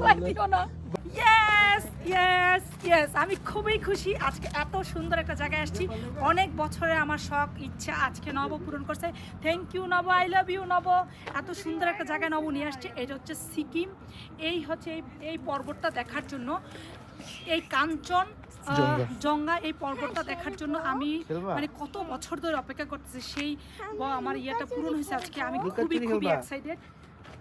ফালাই দিও না ইয়েস ইয়েস ইয়েস আমি খুবই খুশি। আজকে এত সুন্দর একটা জায়গায় আসছি। অনেক বছরে আমার শখ ইচ্ছা আজকে নব পূরণ করছে। Thank you Nabo. I love you Nabo. এত সুন্দর একটা জায়গায় নব নিয়ে আসছে। এটা হচ্ছে সিকিম। এই হচ্ছে এই এই পর্বতটা দেখার জন্য। এই কাঞ্চন জঙ্গা। এই পর্বতটা দেখার জন্য আমি মানে কত বছর ধরে অপেক্ষা করতেছি। সেই ব- আমার ইয়েটা পূরণ হয়েছে আজকে। আমি খুবই খুবই? Excited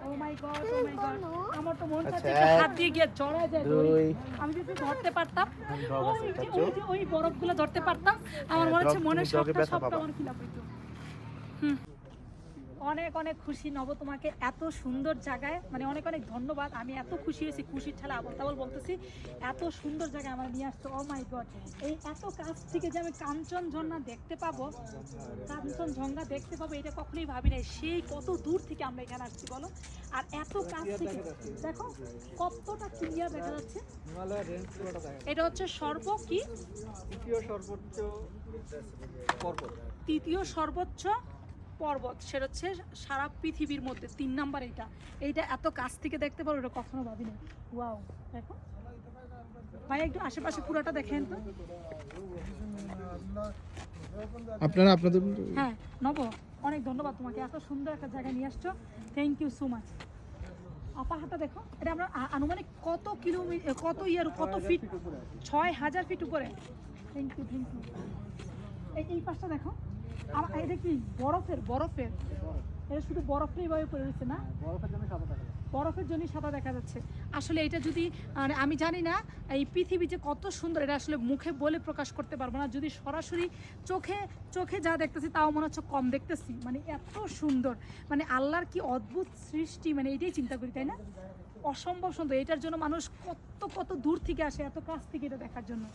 oh my God oh my God আমার তো মন চাচ্ছে আচ্ছা, একটা হাত দিয়ে গিয়ে জড়া যায় দুই। আমি যদি ধরতে পারতাম ওই যে। ওই বরফগুলো ধরতে পারতাম আমার হ্যাঁ, মনে হচ্ছে মনের সবটা সবটা আমার ফিল আপ হইতো হুম। অনেক অনেক খুশি। নব তোমাকে এত সুন্দর জায়গায় মানে অনেক অনেক ধন্যবাদ। আমি এত খুশি হয়েছি খুশির ঠেলা আবল তাবল বলতেছি। এত সুন্দর জায়গায় আমার নিয়ে আসতো ও মাই গড এই এত কাছ থেকে যে আমি কাঞ্চন ঝর্ণা দেখতে পাবো কাঞ্চন ঝঙ্গা দেখতে পাবো এটা কখনোই ভাবি নাই। সেই কত দূর থেকে আমরা এখানে আসছি বলো? আর এত কাছ থেকে দেখো কতটা ক্লিয়ার দেখা যাচ্ছে। এটা হচ্ছে সর্ব কি? তৃতীয় সর্বোচ্চ তৃতীয় সর্বোচ্চ পর্বত সেটা হচ্ছে সারা পৃথিবীর মধ্যে তিন নাম্বার এইটা। এইটা এত কাছ থেকে দেখতে পারো এটা কখনো ভাবিনি। ওয়াও দেখো। ভাই একটু আশেপাশে পুরোটা দেখেন তো। আপনারা আপনাদের হ্যাঁ নব অনেক ধন্যবাদ তোমাকে। এত সুন্দর একটা জায়গায় নিয়ে আসছো। থ্যাংক ইউ সো মাচ আপা হাতা দেখো এটা আমরা আনুমানিক কত কিলোমিটার কত ইয়ার কত ফিট? ছয় হাজার ফিট উপরে। থ্যাংক ইউ থ্যাংক ইউ এই এই পাশটা দেখো। আমার এটা কি বরফের বরফের। এটা শুধু এইভাবে পড়ে রয়েছে না? বরফের জন্য সাদা থাকে বরফের জন্যই সাদা দেখা যাচ্ছে। আসলে এটা যদি আমি জানি না এই পৃথিবী যে কত সুন্দর এটা আসলে মুখে বলে প্রকাশ করতে পারব না। যদি সরাসরি চোখে চোখে যা দেখতেছি তাও মনে হচ্ছে কম দেখতেছি। মানে এত সুন্দর। মানে আল্লাহর কি অদ্ভুত সৃষ্টি মানে এটাই চিন্তা করি তাই না? অসম্ভব সুন্দর। এটার জন্য মানুষ কত কত দূর থেকে আসে এত কাছ থেকে এটা দেখার জন্য।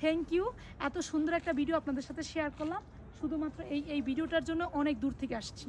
থ্যাংক ইউ এত সুন্দর একটা ভিডিও আপনাদের সাথে শেয়ার করলাম। শুধুমাত্র এই এই ভিডিওটার জন্য অনেক দূর থেকে আসছি।